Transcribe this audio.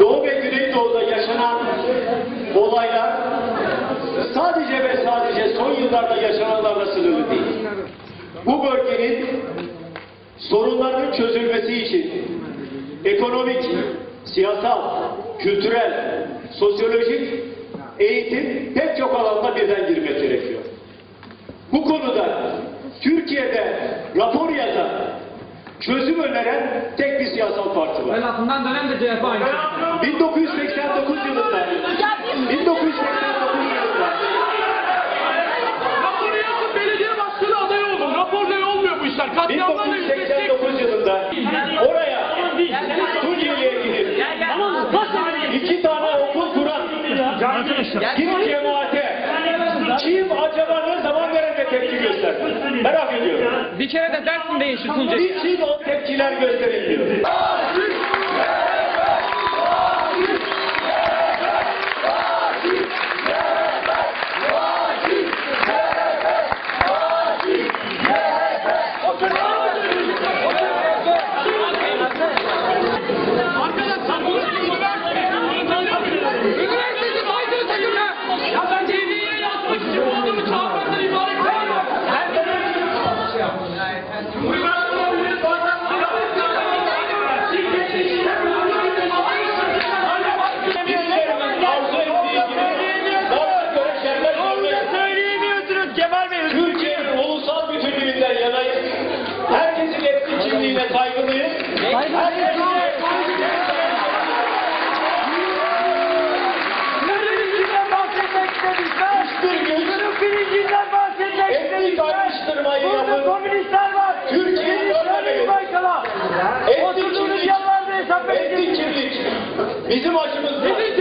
Doğu ve Güneydoğu'da yaşanan olaylar sadece ve sadece son yıllarda yaşananlarla sınırlı değil. Bu bölgenin sorunlarının çözülmesi için ekonomik, siyasal, kültürel, sosyolojik, eğitim pek çok alanda birden girmek gerekiyor. Öneren tek bir siyasal parti var. Ben lafından dönem de CHP aynı. 1989 yılında. 1989 yılında Raporu yazın belediye başkanı adayı olun. Raporla olmuyor bu işler. Katliamlarla yüzleşecek. 1989 yılında oraya. Tunceli'ye gidip iki tane okul kuran. Bir cemaate? Kim acaba ne zaman nerede tepki gösterdi? Bir kere de. Niçin o tepkiler gösterilmiyor? Kimliğine saygılıyız. Herkesin Birincinden bahsetmek istemişler. hiçbir güç Bunun birincinden bahsetmek etnik ayrıştırmayı yapıp komünistler var. Türkiye'yi bölmemeyi, Baykala. etnik hesap etnik kimlik bizim Bizim CHP bizim